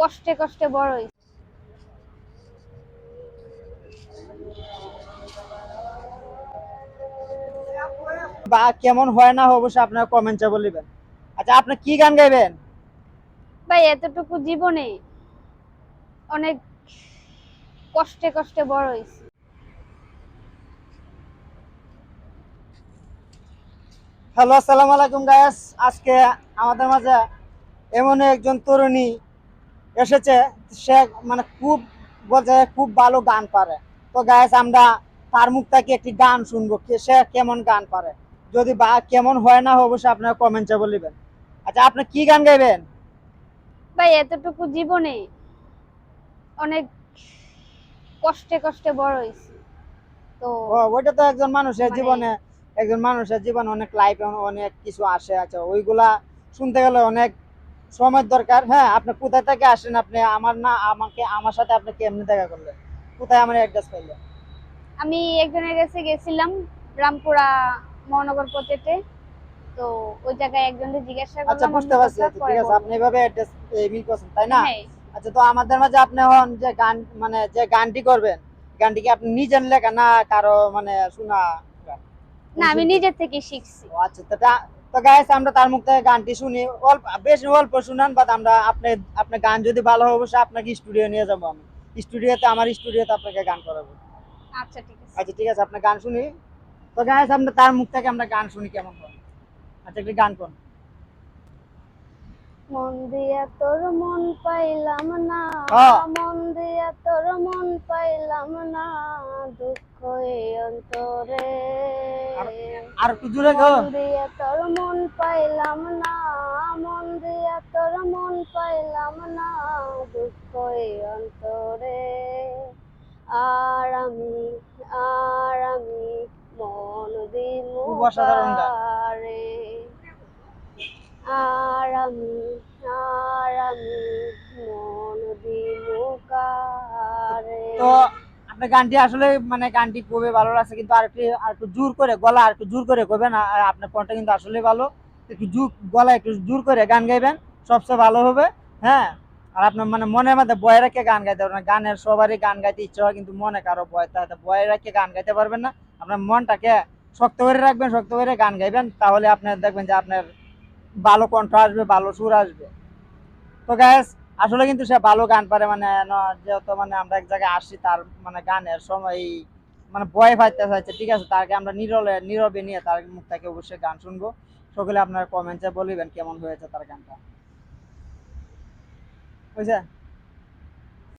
কষ্টে কষ্টে বড় হয়েছি। বা কেমন হয় না অবশ্যই আপনারা কমেন্টে বলিবেন। আচ্ছা আপনি কি গান গাইবেন? ভাই এতটুকু জীবনে অনেক কষ্টে কষ্টে বড় হয়েছি। হ্যালো আসসালামু আলাইকুম গায়েস আজকে আমাদের মাঝে এমন একজন তরুণী এসেছে সে মানে খুব বলছে খুব ভালো গান পারে। তো গায়েস আমরা তার মুখ থেকে একটি গান শুনব সে কেমন গান পারে। যদি বা কেমন হয় না অবশ্যই আপনারা কমেন্টে বলিবেন। আচ্ছা আপনি কি গান গাইবেন? ভাই এতটুকু জীবনে অনেক কষ্টে কষ্টে বড় হয়েছি। তো ওইটা তো একজন মানুষের মানে- জীবনে একজন মানুষের জীবনে অনেক লাইফ অনেক কিছু আসে আছে। ওইগুলা শুনতে গেলে অনেক সময় দরকার হ্যাঁ আপনি কোথায় থেকে আসেন আপনি? আমার না আমাকে আমার সাথে আপনি কেমনি দেখা করলেন? কোথায় আমার অ্যাড্রেস পাইলেন? আমি একজনের কাছে গেছিলাম রামপুরা মহানগর পথেতে তো ওই জায়গায় একজনকে জিজ্ঞাসা করলাম আচ্ছা বুঝতে পারছি আচ্ছা, ঠিক আছে আপনি এভাবে অ্যাড্রেস মিল করছেন তাই না? হ্যাঁ। আচ্ছা তো আমাদের মাঝে আপনি হন যে গান মানে যে গানটি করবেন গানটি কি আপনি নিজের লেখা না কারও মানে শোনা না আমি নিজের থেকে শিখছি। আচ্ছা তো তা- গাইস আমরা তার মুখ থেকে গানটি শুনি। অল্প বেশ অল্প শুনান বাট আমরা আপনি আপনি গান যদি ভালো হয় অবশ্যই আপনাকে স্টুডিও নিয়ে যাব আমি। স্টুডিওতে আমার স্টুডিওতে আপনাকে গান করাবো। আচ্ছা ঠিক আছে। আচ্ছা ঠিক আছে আপনি গান শুনি। তো গাইস আমরা তার মুখ থেকে আমরা গান শুনি কেমন হয়? আচ্ছা একটু গান করুন মন দিয়া তোর মন পাইলাম না। মন দিয়া তোর মন পাইলাম না দুঃখ এই অন্তরে? আর একটু জোরে গো মন দিয়া তোর মন পাইলাম না মন দিয়া তোর মন পাইলাম না দুঃখ অন্তরে? আর আমি আর আমি মন দিমু অসাধারণ আর আমি আর আমি মন দিমু কারে? আপনার গানটি আসলে মানে গানটি খুবই ভালো লাগছে, কিন্তু আর একটু আর একটু জোর করে গলা আর একটু জোর করে করবেন আপনার কণ্ঠ কিন্তু আসলে ভালো। একটু জোর গলা একটু জোর করে গান গাইবেন, সবচেয়ে ভালো হবে হ্যাঁ? আর আপনার মানে মনের মধ্যে বয়ে রেখে গান গাইতে পারবেন। গানের সবারই গান গাইতে ইচ্ছা হয়, কিন্তু মনে কারও ভয় থাকে বয়ে রেখে গান গাইতে পারবেন না। আপনার মনটাকে শক্ত করে রাখবেন, শক্ত করে গান গাইবেন, তাহলে আপনার দেখবেন যে আপনার ভালো কণ্ঠ আসবে, ভালো সুর আসবে। তো গ্যাস আসলে কিন্তু সে ভালো গান পারে মানে যেহেতু মানে আমরা এক জায়গায় আসি, তার মানে গানের সময় মানে ভয় পাইতে চাইছে, ঠিক আছে তাকে আমরা নিরলে, নীরবে নিয়ে তার মুখ থেকে অবশ্যই গান শুনব। সকলে আপনার কমেন্টে বলিবেন কেমন হয়েছে তার গানটা। বুঝছে